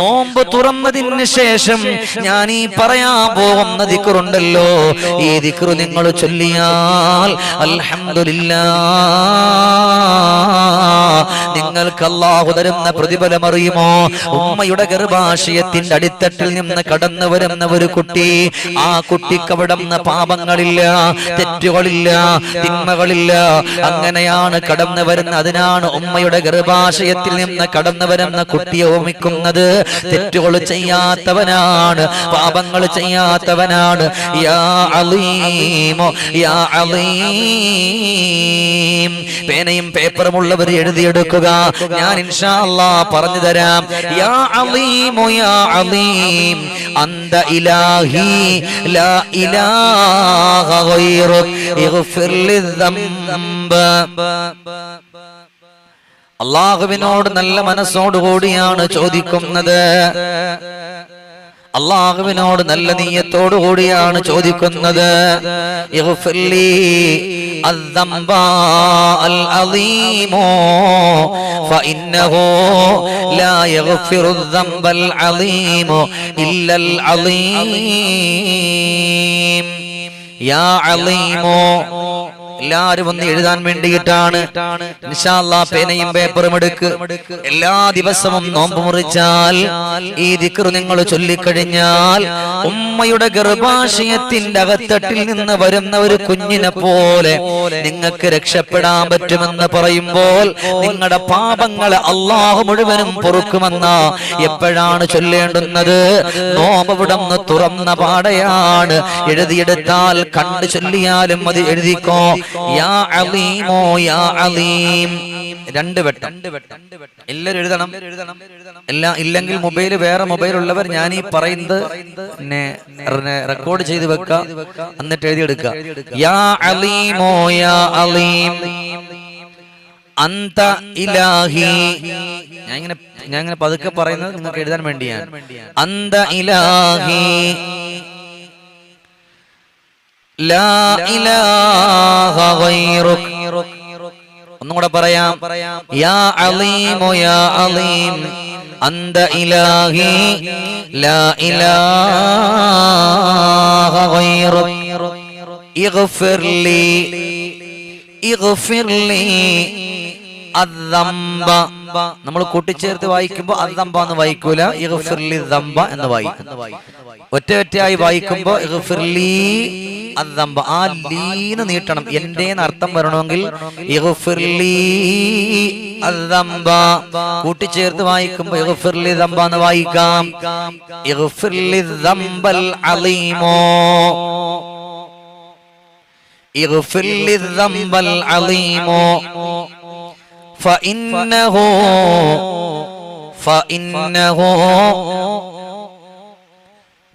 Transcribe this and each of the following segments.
നോമ്പ് തുറന്നതിന് ശേഷം ഞാൻ ഈ പറയാൻ പോകുന്ന ദിക്കുറുണ്ടല്ലോ ഈ ദിക്കുറു നിങ്ങൾ ചൊല്ലിയാൽ അൽഹംദുലില്ലാ. നിങ്ങൾക്ക് അള്ളാഹു തരുന്ന പ്രതിഫലം അറിയുമോ? ഉമ്മയുടെ ഗർഭാശയത്തിന്റെ അടിത്തട്ടിൽ നിന്ന് കടന്നു വരുന്ന ഒരു കുട്ടി ആ കുട്ടിക്ക് അവിടെ പാപങ്ങളില്ല തെറ്റുകളില്ല തിന്മകളില്ല. അങ്ങനെയാണ് കടന്നു വരുന്ന അതിനാണ് ഉമ്മയുടെ ഗർഭാശയത്തിൽ നിന്ന് കടന്നു വരുന്ന കുട്ടിയെ ഓമിക്കുന്നത്. തെറ്റുകൾ ചെയ്യാത്തവനാണ് പാപങ്ങൾ ചെയ്യാത്തവനാണ്. യാ അലീമോ യാ അലീം. പേനയും ഉള്ളവർ എഴുതിയെടുക്കുക ഞാൻ ഇൻഷാ അല്ലാ പറഞ്ഞു തരാം. യാ അലീമു യാ അലീം അന്ത ഇലാഹി ലാ ഇലാഹ ഗൈറുക് ഇഗ്ഫിർ ലിദ്ദംബ. അള്ളാഹുവിനോട് നല്ല മനസ്സോടുകൂടിയാണ് ചോദിക്കുന്നത്. അള്ളാഹുവിനോട് നല്ല നീയത്തോടു കൂടിയാണ് ചോദിക്കുന്നത് الذنب العظيم فإنه لا يغفر الذنب العظيم إلا العظيم يا عظيم എല്ലാരും ഒന്ന് എഴുതാൻ വേണ്ടിയിട്ടാണ്. പേനയും പേപ്പറും എടുക്ക്. എല്ലാ ദിവസവും നോമ്പ് മുറിച്ചാൽ ഈ ദിക്കറ് നിങ്ങൾ ചൊല്ലിക്കഴിഞ്ഞാൽ ഉമ്മയുടെ ഗർഭാശയത്തിന്റെ അകത്തട്ടിൽ നിന്ന് വരുന്ന ഒരു കുഞ്ഞിനെ പോലെ നിങ്ങൾക്ക് രക്ഷപ്പെടാൻ പറ്റുമെന്ന് പറയുമ്പോൾ നിങ്ങളുടെ പാപങ്ങളെ അള്ളാഹു മുഴുവനും പൊറുക്കുമെന്ന എപ്പോഴാണ് ചൊല്ലേണ്ടുന്നത്? നോമ്പവിടന്ന് തുറന്ന പാടയാണ്. എഴുതിയെടുത്താൽ കണ്ടു ചൊല്ലിയാലും അത് എഴുതിക്കോ. യാ അലീമോ യാ അലീം. രണ്ട് വെട്ടം. എല്ലാവരും എഴുതണം. എല്ലാ ഇല്ലെങ്കിൽ മൊബൈൽ വേറെ മൊബൈൽ ഉള്ളവർ ഞാൻ ഈ പറയുന്നത് റെക്കോർഡ് ചെയ്ത് വെക്ക. എന്നിട്ട് എഴുതിയെടുക്കുക യാ അലീമോ യാ അലീം. അന്ത ഇലാഹി. ഞാൻ ഇങ്ങനെ ഞാൻ ഇങ്ങനെ പതുക്കെ പറയുന്നത് നിങ്ങൾക്ക് എഴുതാൻ വേണ്ടിയാണ്. അന്ത ഇലാഹി. ഒന്നും കൂടെ പറയാം. യാ അലീമോ യാ അലീം. അന്ത ഇലാഹി ലാ ഇലാഹ ഗൈറുക്. ഇഗ്ഫിർ ലീ. ഇഗ്ഫിർ ലീ. അദ്ദംബ. നമ്മൾ കൂട്ടിച്ചേർത്ത് വായിക്കുമ്പോൾ അദ്ദംബ എന്ന് വായിക്കൂല. ഇഗ്ഫിർലി ദംബ എന്ന് വായിക്കും. ഒറ്റ ഒറ്റയായി വായിക്കുമ്പോൾ ഇഗ്ഫിർലി അദ്ദംബ ആ ലീന്ന് നീട്ടണം എന്റെ അർത്ഥം വരണമെങ്കിൽ ഇഗ്ഫിർലി അദ്ദംബ കൂട്ടിച്ചേർത്ത് വായിക്കുമ്പോൾ ഇഗ്ഫിർലി ദംബ എന്ന് വായിക്കാം ഇഗ്ഫിർലി ദംബൽ അലീമോ اغفر لي الذنب العظيم فإنه فإنه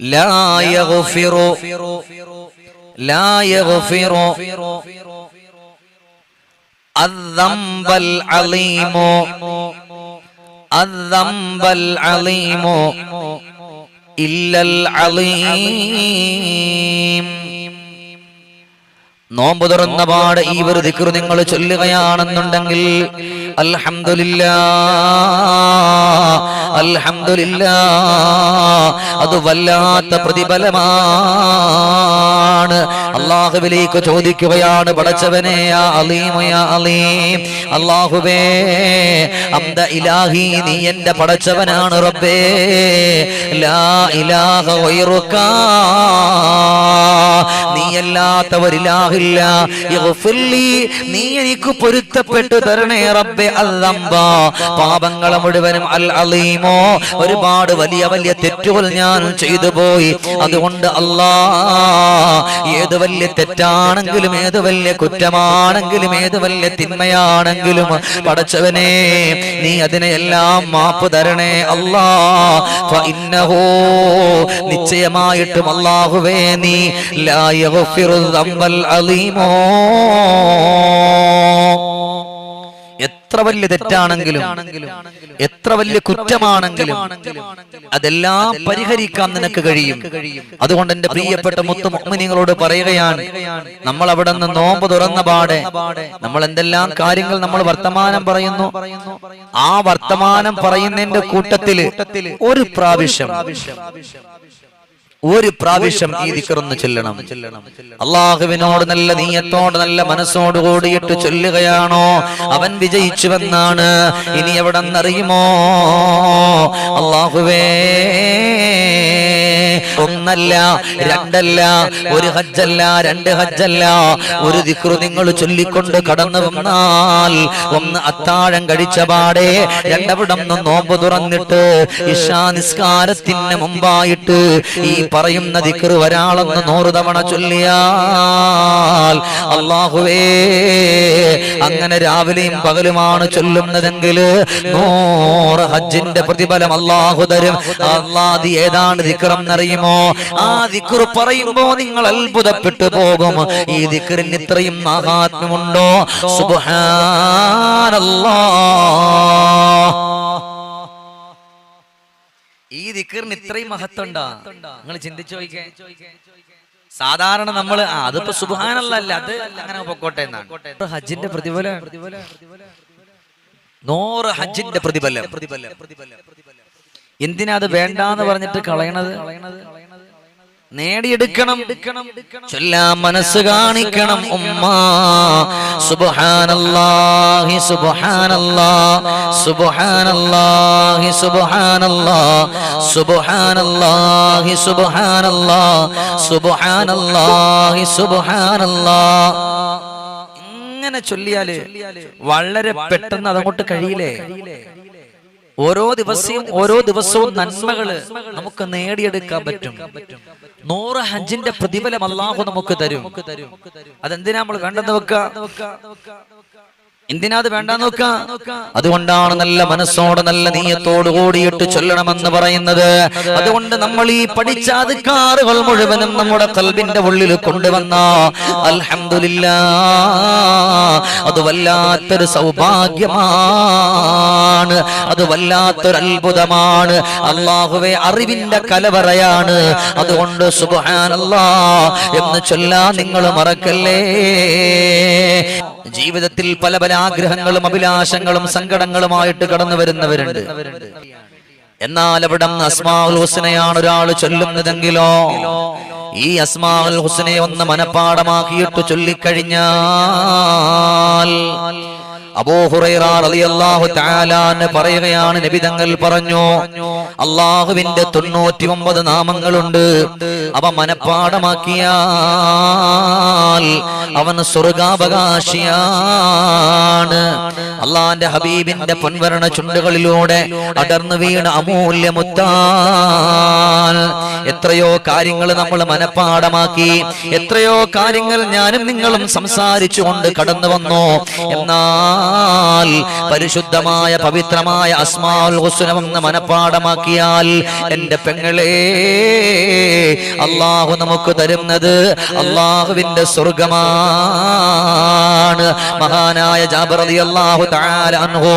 لا يغفر നോമ്പ് തുറന്ന പാട് ഈ ഒരു ദിക്കർ നിങ്ങൾ ചൊല്ലുകയാണെന്നുണ്ടെങ്കിൽ അൽഹമില്ല അൽഹമില്ല അത് വല്ലാത്ത പ്രതിഫലമാ. അള്ളാഹുവിലേക്ക് ചോദിക്കുകയാണ് പടച്ചവനെ അള്ളാഹുവേ അന്ത ഇലാഹി നീ എന്റെ പടച്ചവനാണ് റബ്ബേ ലാ ഇലാഹ ഗൈറുക നീയല്ലാത്തവരിലാഹില്ല ഇഗ്ഫിർലി, നീ എനിക്ക് പൊരുത്തപ്പെട്ടു തരണേ റബ്ബെ അല്ലംബ പാപങ്ങളെ മുഴുവനും അൽ അലീമോ ഒരുപാട് വലിയ വലിയ തെറ്റുകൾ ഞാൻ ചെയ്തു പോയി അതുകൊണ്ട് അല്ലാ ഏത് വലിയ തെറ്റാണെങ്കിലും ഏത് വലിയ കുറ്റമാണെങ്കിലും ഏത് വലിയ തിന്മയാണെങ്കിലും പടച്ചവനെ നീ അതിനെല്ലാം മാപ്പ് തരണേ അല്ലാ. ഫഇന്നഹു നിശ്ചയമായിട്ടും അല്ലാഹുവേ നീ ലായ അലീമോ. എത്ര വലിയ തെറ്റാണെങ്കിലും എത്ര വലിയ കുറ്റമാണെങ്കിലും അതെല്ലാം പരിഹരിക്കാൻ നിനക്ക് കഴിയും. അതുകൊണ്ട് എന്റെ പ്രിയപ്പെട്ട മുത്തു മുഅ്മിനീങ്ങളോട് പറയുകയാണ് നമ്മൾ അവിടെ നിന്ന് നോമ്പ് തുറന്ന പാടെ നമ്മൾ എന്തെല്ലാം കാര്യങ്ങൾ നമ്മൾ വർത്തമാനം പറയുന്നു? ആ വർത്തമാനം പറയുന്നതിന്റെ കൂട്ടത്തിൽ ഒരു പ്രാവശ്യം ഒരു പ്രാവശ്യം ഈ ദിക്കറൊന്ന് ചെല്ലണം. അള്ളാഹുവിനോട് നല്ല നീയത്തോട് നല്ല മനസ്സോട് കൂടിയിട്ട് ചൊല്ലുകയാണോ? അവൻ വിജയിച്ചുവെന്നാണ്. ഇനി എവിടെ അറിയുമോ അള്ളാഹുവേ. ഒന്നല്ല രണ്ടല്ല ഒരു ഹജ്ജല്ല രണ്ട് ഹജ്ജല്ല. ഒരു ദിക്റു നിങ്ങൾ ചൊല്ലിക്കൊണ്ട് കടന്നു വന്നാൽ ഒന്ന് അത്താഴം കഴിച്ച പാടെ രണ്ടവിടം നോമ്പ് തുറന്നിട്ട് ഇഷാ നിസ്കാരത്തിന് മുമ്പായിട്ട് ഈ പറയുന്ന ദിക്റ് ഒരാളൊന്ന് നൂറ് തവണ ചൊല്ലിയാൽ അള്ളാഹുവേ അങ്ങനെ രാവിലെയും പകലുമാണ് ചൊല്ലുന്നതെങ്കിൽ നൂറ് ഹജ്ജിന്റെ പ്രതിഫലം അള്ളാഹു തരും. അള്ളാഹ് ഏതാണ് ദിക്റം എന്നറിയുമോ ആ ദിക്കർ പറയുമ്പോ നിങ്ങൾ അത്ഭുതപ്പെട്ടു പോകും. ഈ ദിക്റിന് ഇത്രയും മഹാത്മ്യമുണ്ടോ സുബ്ഹാനല്ലാഹ് ഈ ദിക്കറിന് ഇത്രയും മഹത്വണ്ടോ നിങ്ങൾ ചിന്തിച്ചു സാധാരണ നമ്മൾ അതിപ്പോ സുബാനല്ല അത് അങ്ങനെ പൊക്കോട്ടെ എന്നാണ്. ഹജ്ജിന്റെ പ്രതിഫലം. നൂറ് ഹജ്ജിന്റെ പ്രതിഫലം പ്രതിഫലം പ്രതിഫലം. എന്തിനാ അത് വേണ്ടാന്ന് പറഞ്ഞിട്ട് കളയണത്? നേടിയെടുക്കണം. ചൊല്ലാ മനസ്സ് കാണിക്കണം ഉമ്മ. സുബ്ഹാനല്ലാഹി സുബ്ഹാനല്ലാഹ് സുബ്ഹാനല്ലാഹി സുബ്ഹാനല്ലാഹ് സുബ്ഹാനല്ലാഹി സുബ്ഹാനല്ലാഹ് സുബ്ഹാനല്ലാഹി സുബ്ഹാനല്ലാഹ് ഇങ്ങനെ ചൊല്ലിയാൽ വളരെ പെട്ടെന്ന് അതങ്ങോട്ട് കഴിയില്ലേ? ഓരോ ദിവസവും ഓരോ ദിവസവും നന്മകൾ നമുക്ക് നേടിയെടുക്കാൻ പറ്റും. നൂറ് ഹജ്ജിന്റെ പ്രതിഫലം അള്ളാഹു നമുക്ക് തരും. അതെന്തിനാ നമ്മൾ വേണ്ടെന്ന് വെക്ക? എന്തിനാ അത് വേണ്ട നോക്ക? അതുകൊണ്ടാണ് നല്ല മനസ്സോടെ നല്ല നീയത്തോട് കൂടിയിട്ട് ചൊല്ലണമെന്ന് പറയുന്നത്. അതുകൊണ്ട് നമ്മൾ ഈ പഠിച്ച അധികാറുകൾ മുഴുവനും നമ്മുടെ കൽബിന്റെ ഉള്ളിൽ കൊണ്ടുവന്ന. അൽഹംദുലില്ലാ. അത് വല്ലാത്തൊരു സൗഭാഗ്യമാണ്. അത് വല്ലാത്തൊരു അത്ഭുതമാണ്. അള്ളാഹുവെ അറിവിന്റെ കലവറയാണ് അതുകൊണ്ട് സുബാനല്ലാ എന്ന് ചൊല്ലാ നിങ്ങൾ മറക്കല്ലേ? ജീവിതത്തിൽ പല പല ആഗ്രഹങ്ങളും അഭിലാഷങ്ങളും സങ്കടങ്ങളുമായിട്ട് കടന്നു വരുന്നവരുണ്ട്. എന്നാൽ അവിടെ അസ്മാഉൽ ഹുസനയാണ് ഒരാൾ ചൊല്ലുന്നതെങ്കിലോ ഈ അസ്മാഉൽ ഹുസനെ ഒന്ന് മനപ്പാടമാക്കിയിട്ട് ചൊല്ലിക്കഴിഞ്ഞാൽ പറയുകയാണ് നബി തങ്ങൾ പറഞ്ഞു. അള്ളാഹുവിന്റെ തൊണ്ണൂറ്റി ഒമ്പത് നാമങ്ങളുണ്ട്. അവ മനഃപ്പാടമാക്കിയാൽ അവൻ സ്വർഗാവകാശിയാണ്. അള്ളാന്റെ ഹബീബിന്റെ പൊൻവരണ ചുണ്ടുകളിലൂടെ അടർന്നു വീണ അമൂല്യ മുത്താൻ എത്രയോ കാര്യങ്ങൾ നമ്മൾ മനഃപ്പാടമാക്കി. എത്രയോ കാര്യങ്ങൾ ഞാനും നിങ്ങളും സംസാരിച്ചു കൊണ്ട് കടന്നു വന്നു എന്നാൽ പരിശുദ്ധമായ പവിത്രമായ അസ്മാൽ ഹുസ്നമെന്ന് മനഃപ്പാടമാക്കിയാൽ എന്റെ പെങ്ങളെ അള്ളാഹു നമുക്ക് തരുന്നത് അള്ളാഹുവിന്റെ സ്വർഗമാണ് മഹാനായ ജാബർ അള്ളാഹു അൻഹു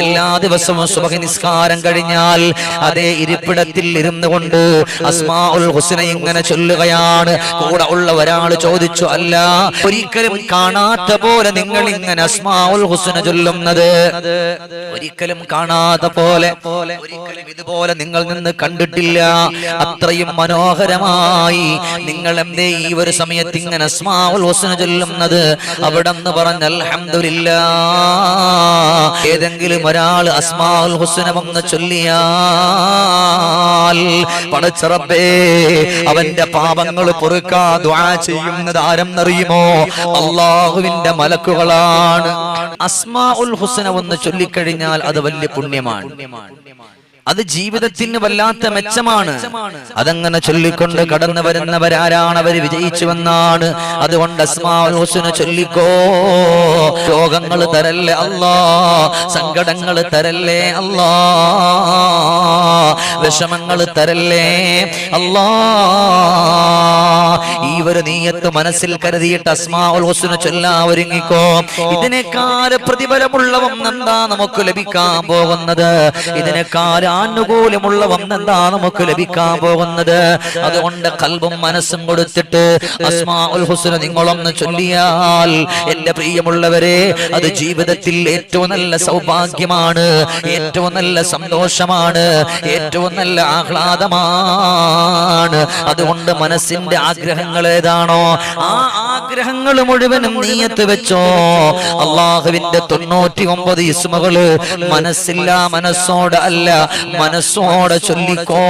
എല്ലാ ദിവസവും സുബഹി നിസ്കാരം കഴിഞ്ഞാൽ അതേ ഇരിപ്പിടത്തിൽ ഇരുന്നു കൊണ്ട് അസ്മാ ഉൽ ഹുസ്ന ഇങ്ങനെ ചൊല്ലുകയാണ്. കൂടെ ഉള്ള ഒരാൾ ചോദിച്ചു അല്ല ഒരിക്കലും കാണാത്ത പോലെ നിങ്ങൾ ഇങ്ങനെ അസ്മാഉൽ ഹുസ്ന ചൊല്ലുന്നത്. ഒരിക്കലും കാണാതെ പോലെ ഒരിക്കലും ഇതുപോലെ നിങ്ങൾ നിന്ന് കണ്ടിട്ടില്ല. അത്രയും മനോഹരമായി നിങ്ങൾ എന്തേ ഈ ഒരു സമയത്ത് ഇങ്ങനെ അസ്മാഉൽ ഹുസ്ന ചൊല്ലുന്നത്? അവിടെ നിന്ന് പറഞ്ഞ അൽഹംദുലില്ലാ ഏതെങ്കിലും ഒരാൾ അസ്മാഉൽ ഹുസ്ന വന്ന് ചൊല്ലിയാൽ പടച്ചറബേ അവന്റെ പാപങ്ങൾ പൊറുക്കാ ദ്വാ ചെയ്യുന്നത് ആരെന്നറിയുമോ? അള്ളാഹുവിന്റെ മലക്കുകളാണ്. അസ്മാ ഉൽ ഹുസന ചൊല്ലിക്കഴിഞ്ഞാൽ അത് വലിയ പുണ്യമാണ്. അത് ജീവിതത്തിന് വല്ലാത്ത മെച്ചമാണ്. അതങ്ങനെ ചൊല്ലിക്കൊണ്ട് കടന്നു വരുന്നവരാരാണ് അവർ വിജയിച്ചു വന്നാണ് അതുകൊണ്ട് അസ്മാഉൽ ഹുസ്ന ചൊല്ലിക്കോ. രോഗങ്ങൾ തരല്ലേ അല്ലാ സങ്കടങ്ങൾ തരല്ലേ അല്ലാ വിഷമങ്ങൾ തരല്ലേ അല്ലാ ഈ ഒരു നീയത്ത് മനസ്സിൽ കരുതിയിട്ട് അസ്മാഉൽ ഹുസ്ന ചൊല്ലാൻ ഒരുങ്ങിക്കോ. ഇതിനേക്കാൾ പ്രതിഫലമുള്ളവം എന്താ നമുക്ക് ലഭിക്കാൻ പോകുന്നത്? ഇതിനേക്കാൾ ആനുകൂല്യമുള്ള ഒന്നെന്താ നമുക്ക് ലഭിക്കാൻ പോകുന്നത്? അതുകൊണ്ട് കൽബും മനസ്സും കൊടുത്തിട്ട് അസ്മാഉൽ ഹുസ്ന നിങ്ങളൊന്ന് ചൊല്ലിയാൽ എന്റെ പ്രിയമുള്ളവരെ അത് ജീവിതത്തിൽ ഏറ്റവും നല്ല സൗഭാഗ്യമാണ് ഏറ്റവും നല്ല സന്തോഷമാണ് ഏറ്റവും നല്ല ആഹ്ലാദമാണ്. അതുകൊണ്ട് മനസ്സിന്റെ ആഗ്രഹങ്ങൾ ഏതാണോ ആ ആഗ്രഹങ്ങൾ മുഴുവനും നീയത്ത് വെച്ചോ. അള്ളാഹുവിന്റെ തൊണ്ണൂറ്റി ഒമ്പത് ഇസ്മകൾ മനസ്സില്ല മനസ്സോട് അല്ല മനസ്സോടെ ചൊല്ലിക്കോ.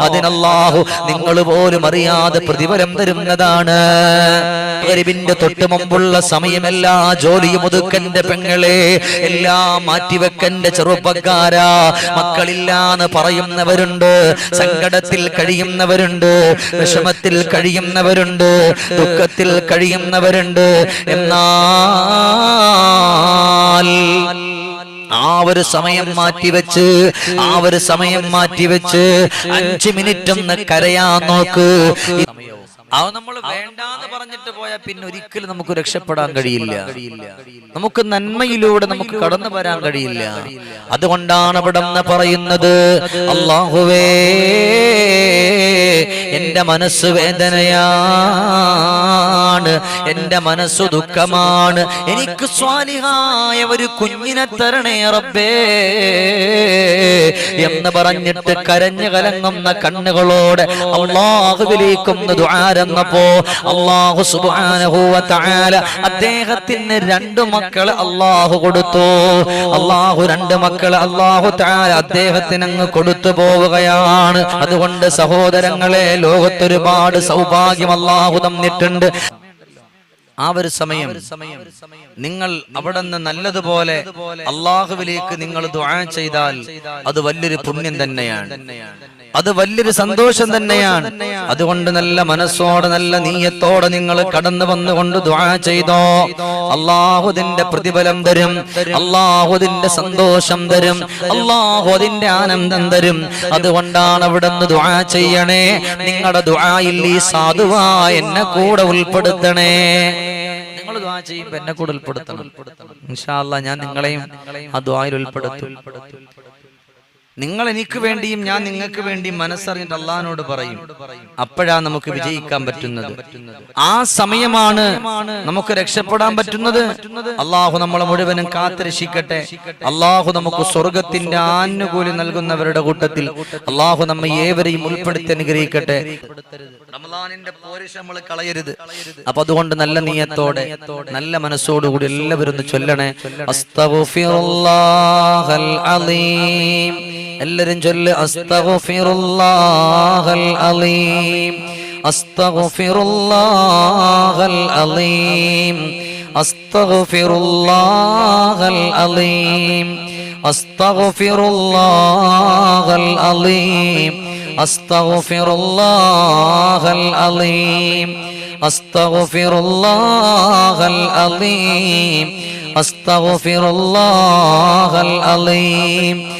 അതിനല്ലാഹു നിങ്ങൾ പോലും അറിയാതെ പ്രതിഫലം തരുന്നതാണ്. ഗരിബിന്റെ തൊട്ട് മുമ്പുള്ള സമയമെല്ലാ ജോലിയും ഒതുക്കന്റെ പെങ്ങളെ എല്ലാം മാറ്റിവെക്കന്റെ ചെറുപ്പക്കാരാ. മക്കളില്ലാന്ന് പറയുന്നവരുണ്ട് സങ്കടത്തിൽ കഴിയുന്നവരുണ്ട് വിഷമത്തിൽ കഴിയുന്നവരുണ്ട് ദുഃഖത്തിൽ കഴിയുന്നവരുണ്ട്. എന്നാൽ ആ ഒരു സമയം മാറ്റിവെച്ച് ആ ഒരു സമയം മാറ്റിവെച്ച് അഞ്ച് മിനിറ്റ് ഒന്ന് കരയാൻ നോക്ക്. അത് നമ്മൾ വേണ്ടാന്ന് പറഞ്ഞിട്ട് പോയാൽ പിന്നെ ഒരിക്കലും നമുക്ക് രക്ഷപ്പെടാൻ കഴിയില്ല. നമുക്ക് നന്മയിലൂടെ നമുക്ക് കടന്നു വരാൻ കഴിയില്ല. അതുകൊണ്ടാണ് അവിടെ പറയുന്നത് അള്ളാഹുവേ എന്റെ മനസ്സ് വേദനയാണ് എന്റെ മനസ്സ് ദുഃഖമാണ്. എനിക്ക് സ്വാലിഹായ ഒരു കുഞ്ഞിനെ തരണേ റബ്ബേ. എന്ന് പറഞ്ഞിട്ട് കരഞ്ഞു കലങ്ങുന്ന കണ്ണുകളോട് അള്ളാഹുവിലേക്കൊന്ന് ദ്വാരന്നപ്പോ അള്ളാഹു തആല അദ്ദേഹത്തിന് രണ്ടു മക്കൾ അള്ളാഹു കൊടുത്തു. അള്ളാഹു രണ്ട് മക്കൾ അള്ളാഹു താര അദ്ദേഹത്തിന് അങ്ങ് കൊടുത്തു പോവുകയാണ്. അതുകൊണ്ട് സഹോദരങ്ങളെ ലോകത്തൊരുപാട് സൗഭാഗ്യം അള്ളാഹു തന്നിട്ടുണ്ട്. ആ ഒരു സമയം നിങ്ങൾ അവിടെ നിന്ന് നല്ലതുപോലെ അള്ളാഹുവിലേക്ക് നിങ്ങൾ ദുആ ചെയ്താൽ അത് വലിയൊരു പുണ്യം തന്നെയാണ്. അത് വലിയൊരു സന്തോഷം തന്നെയാണ്. അതുകൊണ്ട് നല്ല മനസ്സോടെ നല്ല നീയത്തോടെ നിങ്ങൾ കടന്നു വന്നുകൊണ്ട് ചെയ്തോ. അള്ളാഹുദിന്റെ പ്രതിഫലം തരും. അള്ളാഹുദിന്റെ സന്തോഷം തരും. അള്ളാഹുദിന്റെ ആനന്ദം തരും. അതുകൊണ്ടാണ് അവിടെ നിന്ന് ദുആ ചെയ്യണേ. നിങ്ങളുടെ ദുആയിൽ ഈ സാധുവാ എന്നെ കൂടെ ഉൾപ്പെടുത്തണേ. നിങ്ങൾ ദ്വാ എന്നെ കൂടെ ഉൾപ്പെടുത്തണം. ഇൻഷാ അല്ലാ ഞാൻ നിങ്ങളെയും ആ ദ്വായിൽ ഉൾപ്പെടുത്തും. നിങ്ങൾ എനിക്ക് വേണ്ടിയും ഞാൻ നിങ്ങൾക്ക് വേണ്ടിയും മനസ്സറിഞ്ഞിട്ട് അള്ളഹാനോട് പറയും. അപ്പോഴാ നമുക്ക് വിജയിക്കാൻ പറ്റുന്നത്. ആ സമയമാണ് നമുക്ക് രക്ഷപ്പെടാൻ പറ്റുന്നത്. അള്ളാഹു നമ്മളെ മുഴുവനും കാത്തുരക്ഷിക്കട്ടെ. അള്ളാഹു നമുക്ക് സ്വർഗത്തിന്റെ ആനുകൂല്യം നൽകുന്നവരുടെ കൂട്ടത്തിൽ അള്ളാഹു നമ്മെ ഏവരെയും ഉൾപ്പെടുത്തി അനുഗ്രഹിക്കട്ടെ. നമ്മൾ കളയരുത്. അപ്പൊ അതുകൊണ്ട് നല്ല നീയത്തോടെ നല്ല മനസ്സോടുകൂടി എല്ലാവരും ഒന്ന് ചൊല്ലണേ. അസ്തഗ്ഫിറുല്ലാഹൽ അലീം. الرنجل استغفر الله العظيم أستغفر الله العظيم أستغفر الله العظيم أستغفر الله العظيم أستغفر الله العظيم أستغفر الله العظيم أستغفر الله العظيم أستغفر الله العظيم.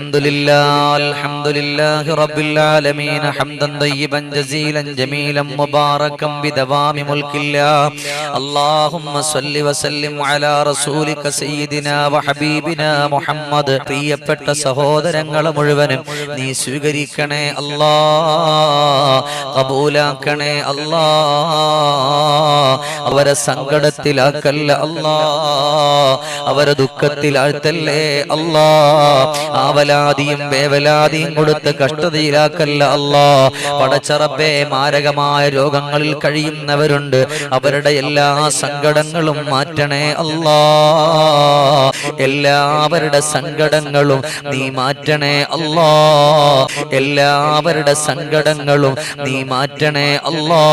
الحمد لله الحمد لله رب العالمين حمدا طيبا جزيلا جميلا مباركا بدوام ملك الله اللهم صل وسلم على رسولك سيدنا وحبيبنا محمد പ്രിയപ്പെട്ട സഹോദരങ്ങൾ മുഴുവനും നീ സ്വീകരിക്കണേ അല്ലാ കബൂലാക്കണേ അല്ലാ അവരെ സങ്കടത്തിലാക്കല്ല അല്ലാ അവരെ ദുഃഖത്തിലാഴ്ത്തല്ലേ അല്ലാ ആവലാ ആവലാതിയും വേവലാതിയും കൊടുത്ത് കഷ്ടതയിലാക്കല്ല അല്ലാ. പടച്ചറബേ മാരകമായ രോഗങ്ങളിൽ കഴിയുന്നവരുണ്ട്. അവരുടെ എല്ലാ സങ്കടങ്ങളും മാറ്റണേ അല്ലാ. എല്ലാവരുടെ സങ്കടങ്ങളും നീ മാറ്റണേ അല്ലാ. എല്ലാവരുടെ സങ്കടങ്ങളും നീ മാറ്റണേ അല്ലാ.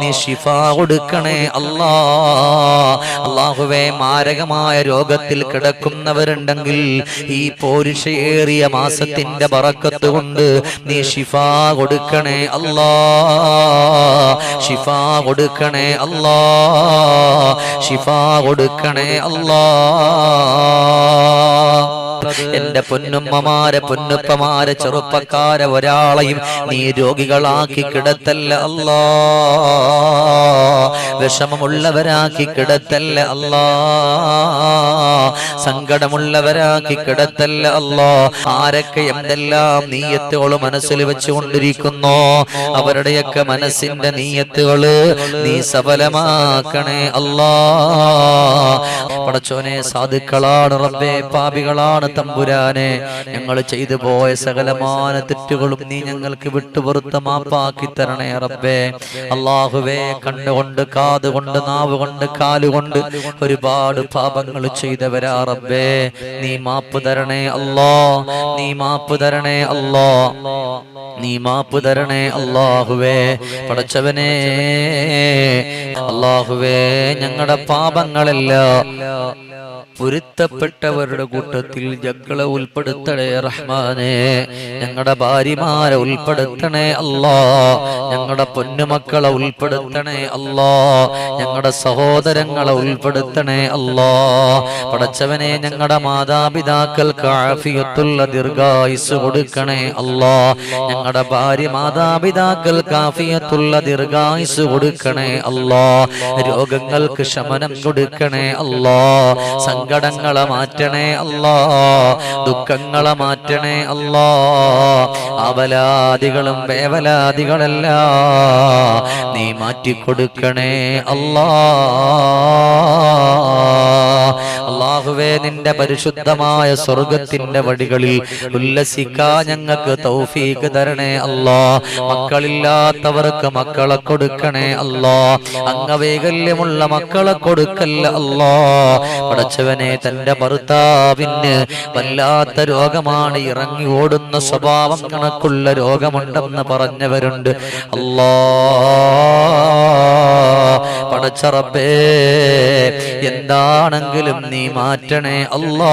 നീ ഷിഫ കൊടുക്കണേ അല്ലാ. അള്ളാഹുവേ മാരകമായ രോഗത്തിൽ കിടക്കുന്നവരുണ്ടെങ്കിൽ ഈ പോരിഷയേറിയ മാസത്തിന്റെ ബറക്കത്ത് കൊണ്ട് നീ ഷിഫ കൊടുക്കണേ അല്ലാ. ഷിഫ കൊടുക്കണേ അല്ലാ. ഷിഫ കൊടുക്കണേ അല്ലാ. എന്റെ പൊന്നുമ്മമാരെ പൊന്നുപ്പമാരെ ചെറുപ്പക്കാരെ ഒരാളെയും നീ രോഗികളാക്കി കിടത്തല്ല അല്ലാ. വിഷമമുള്ളവരാക്കി കിടത്തല്ല അല്ലാ. സങ്കടമുള്ളവരാക്കി കിടത്തല്ല അല്ലാ. ആരൊക്കെ എന്തെല്ലാം നീയത്തുകൾ മനസ്സിൽ വെച്ചുകൊണ്ടിരിക്കുന്നു അവരുടെയൊക്കെ മനസ്സിന്റെ നീയത്തുകൾ നീ സഫലമാക്കണേ അല്ലാ. പടച്ചോനെ സാധുക്കളാണ് റബ്ബേ പാപികളാണ് തമ്പുരാനെ. ഞങ്ങൾ ചെയ്തു പോയ സകലമാന തെറ്റുകളും നീ ഞങ്ങൾക്ക് വിട്ടുപുറത്ത് മാപ്പാക്കി തരണേ റബ്ബേ. അള്ളാഹുവേ കണ്ണുകൊണ്ട് കാതുകൊണ്ട് നാവ് കൊണ്ട് കാലുകൊണ്ട് ഒരുപാട് പാപങ്ങൾ ചെയ്തവരാ റബ്ബേ. നീ മാപ്പ് തരണേ അല്ലോ. നീ മാപ്പ് തരണേ അല്ലോ. നീ മാപ്പ് തരണേ അള്ളാഹുവേ പടച്ചവനേ അള്ളാഹുവേ ഞങ്ങളുടെ പാപങ്ങളെല്ലാം പൊരുത്തപ്പെട്ടവരുടെ കൂട്ടത്തിൽ ഞങ്ങളെ ഉൾപ്പെടുത്തണേ റഹ്മാനെ. ഞങ്ങളുടെ ഭാര്യമാരെ ഉൾപ്പെടുത്തണേ അല്ലാ. ഞങ്ങളുടെ പൊന്നുമക്കളെ ഉൾപ്പെടുത്തണേ അല്ലാ. ഞങ്ങളുടെ സഹോദരങ്ങളെ ഉൾപ്പെടുത്തണേ അല്ലാ. പടച്ചവനെ ഞങ്ങളുടെ മാതാപിതാക്കൾക്ക് ആഫിയത്തുള്ള ദീർഘായുസ് കൊടുക്കണേ അല്ലാ. ഞങ്ങളുടെ ഭാര്യ മാതാപിതാക്കൾക്ക് ആഫിയത്തുള്ള ദീർഘായുസ് കൊടുക്കണേ അല്ലാ. രോഗങ്ങൾക്ക് ശമനം കൊടുക്കണേ അല്ലാ. സങ്കടങ്ങളെ മാറ്റണേ അല്ലാ. ദുഃഖങ്ങളെ മാറ്റണേ അല്ലാ. അവലാദികളും വേവലാദികളല്ല നീ മാറ്റിക്കൊടുക്കണേ അല്ലാ. അള്ളാഹുവേ നിന്റെ പരിശുദ്ധമായ സ്വർഗത്തിന്റെ വടികളിൽ ഉല്ലസിക്കാൻ ഞങ്ങൾക്ക് തൗഫീക്ക് തരണേ അല്ലാ. മക്കളില്ലാത്തവർക്ക് മക്കളെ കൊടുക്കണേ അല്ലാ. അംഗവൈകല്യമുള്ള മക്കളെ കൊടുക്കല്ല അല്ലാ. പടച്ചവനെ തന്റെ ഭർത്താവിന് വല്ലാത്ത രോഗമാണ്. ഇറങ്ങി ഓടുന്ന സ്വഭാവം കണക്കുള്ള രോഗമുണ്ടെന്ന് പറഞ്ഞവരുണ്ട്. അല്ലാ. പടച്ചറബേ എന്താണെങ്കിലും നീ മാറ്റണേ അല്ലാ.